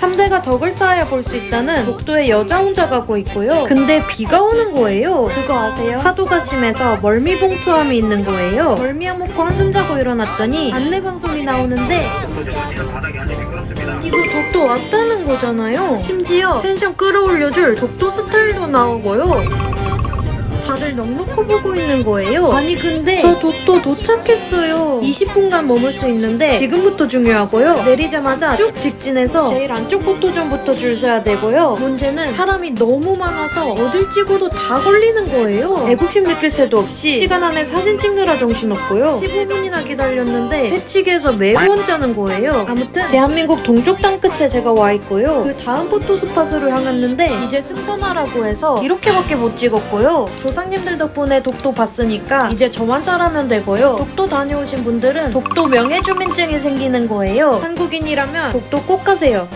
3대가 덕을 쌓아야 볼 수 있다는 독도에 여자 혼자 가고 있고요. 근데 비가 오는 거예요. 그거 아세요? 파도가 심해서 멀미 봉투함이 있는 거예요. 멀미 안 먹고 한숨 자고 일어났더니 안내 방송이 나오는데 이거 독도 왔다는 거잖아요. 심지어 텐션 끌어올려줄 독도 스타일도 나오고요. 다들 넉넉히 보고 있는 거예요. 아니 근데 저 독도 도착했어요. 20분간 머물 수 있는데 지금부터 중요하고요. 내리자마자 쭉 직진해서 제일 안쪽 포토존부터 줄 서야 되고요. 문제는 사람이 너무 많아서 어딜 찍어도 다 걸리는 거예요. 애국심 느낄 새도 없이 시간 안에 사진 찍느라 정신없고요. 15분이나 기다렸는데 채찍에서 매우 혼자는 거예요. 아무튼 대한민국 동쪽 땅 끝에 제가 와 있고요. 그 다음 포토 스팟으로 향했는데 이제 승선하라고 해서 이렇게밖에 못 찍었고요. 조상 님들 덕분에 독도 봤으니까 이제 저만 잘하면 되고요. 독도 다녀오신 분들은 독도 명예주민증이 생기는 거예요. 한국인이라면 독도 꼭 가세요.